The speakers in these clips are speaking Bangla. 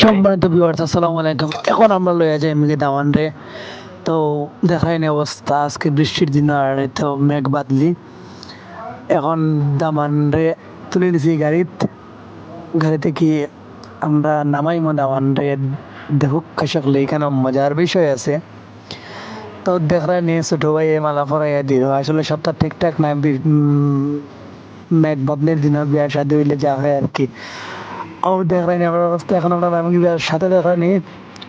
সম্মানিত ভিউয়ার্স আসসালামু আলাইকুম। এখন আমরা লইয়া যাই মেঘে দাওয়ান রে। তো দেখাই নি অবস্থা আজকে বৃষ্টির দিন আর তো মেঘ বাদলি। এখন দামান রে তুলে দিছি গাড়িত। গাড়িতে কি আমরা নামাইমো দামান রে? দেখুক সকলে এখানে মজার বিষয় আছে। তো দেখা নিয়ে ছোটো ভাই মালা পরাইয়া দিল। আসলে সবটা ঠিকঠাক উম, মেঘ বদলের দিন বিয়ার সাথে হইলে যা হয় আর কি। ও দেখায়নি আমার অবস্থা এখন আমরা আমি সাথে দেখানি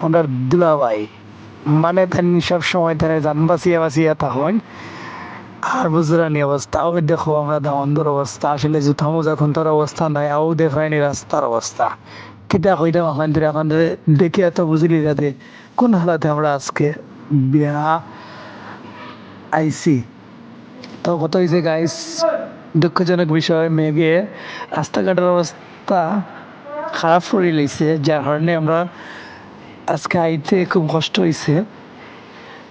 আমরা দুলা ভাই। মানে তাই সব সময় তারা যান বাঁচিয়ে বাঁচিয়ে তখন আর বুঝরানি অবস্থা ও দেখো আমরা দামন্দর অবস্থা, আসলে জুতা মোজা খুনতার অবস্থা নাই ও দেখায়নি রাস্তার অবস্থা। কিতা কইতাম এখন ধরে, এখন দেখে এত বুঝলি যাতে কোন হালাতে আমরা আজকে বিয়া আইসি তো কত হয়েছে গাইস দুঃখজনক বিষয় মেঘে রাস্তাঘাটের অবস্থা খারাপ করে লইছে, যার কারণে আমরা আজকে আইতে খুব কষ্ট হয়েছে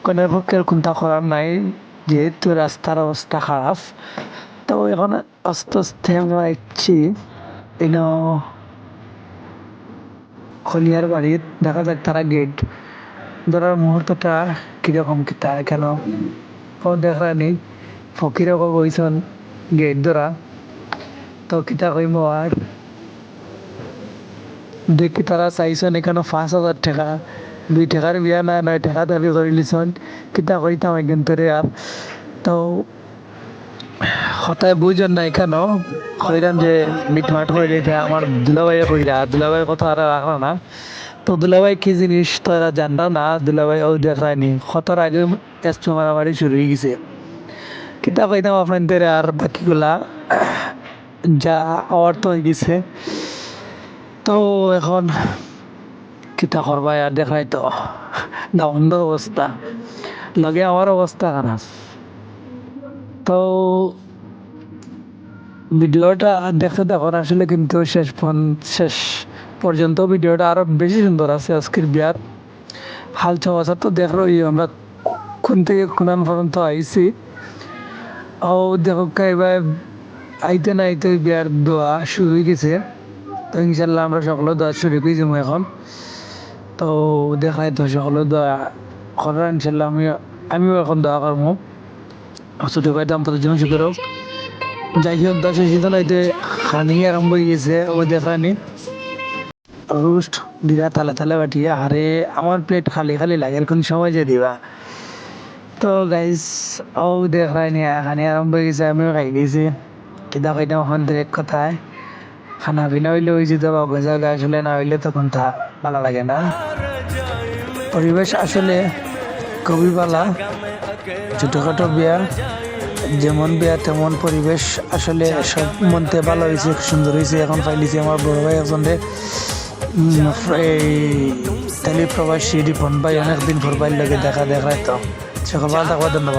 কোনো পক্ষে কোনটা করার নাই, যেহেতু রাস্তার অবস্থা খারাপ। তো এখন আস্তে আস্তে আমরা আইছি ইন খলিয়ার বাড়ির দেখা যাক তারা গেট ধরার মুহূর্তটা কীরকম কিতা কেন? ও দেখা নেই। ফকিরে কইসন গেট ধরা। তো কিতা কইম আর? দেখি তারা চাইছেন এখানে পাঁচ হাজার টাকা, দুই টাকার বিয়া না নয় টাকা দাবি করে লিছন কিতা কইতাম একদিন ধরে আর তো হতায় বুঝছেন না এখানেও কইলাম যে মিটমাট করে দিতে আমার দুলাভাইয়ে কইরা দুলাভাইয়ের কথা আর রাখল না। তো, দুলাভাই কি জিনিস তো এরা জানতাম না দুলাভাই ও দেখায়নি হতার আগে এসছো মারামারি শুরু হয়ে গেছে। কিতা কইতাম আপনাদের আর বাকিগুলা। যা হওয়ার তো হয়ে গেছে। তো এখন কিতা করবা আর দেখাই তো। দামন্দ অবস্থা লগে আমার অবস্থা খারাপ তো ভিডিওটা দেখতে দেখুন আসলে কিন্তু শেষ শেষ পর্যন্ত ভিডিওটা আরও বেশি সুন্দর আছে আজকের বিয়ার হাল চাওয়া তো দেখলোই আমরা কোন থেকে কোন পর্যন্ত আইছি ও দেখো এবার আইতে না আইতে বিয়ার দোয়া শুরু হয়ে গেছে। তো ইনশাল্লাহ আমরা সকলে দোয়া শুরু করে যাব এখন। তো দেখাই তো সকলে দোয়া করার ইনশাল্লাহ আমি, আমিও এখন দোয়া করব। ছোটো ভাই দাম তাদের জন্য শুক্র। যাই হোক, দশ শীতল হইতে খানি আরম্ভ হয়ে গেছে, ও দেখানি রোস্ট দিরা তালে তালে বাটিয়ে, আরে আমার প্লেট খালি খালি লাগে এরকম সময় যে দিবা। তো গাইস ও দেখায়নি খানি আরম্ভ হয়ে গেছে, আমিও খাই গেছি। খাইতাম এখন এক কথায়। খানা পিনা হইলে ওই যেতে পাবো জায়গা আসলে না হইলে তখন তা ভালো লাগে না। পরিবেশ আসলে খুবই ভালো ছোটোখাটো বিয়া, যেমন বিয়া, তেমন পরিবেশ আসলে সব মনতে ভালো হয়েছে সুন্দর হয়েছে এখন পাইলিছি আমার বড় ভাই এখন এই প্রবাসী রিপন ভাই অনেকদিন পর ভাই লাগে দেখা দেখায় তো। সকল ভালো থাকবা ধন্যবাদ।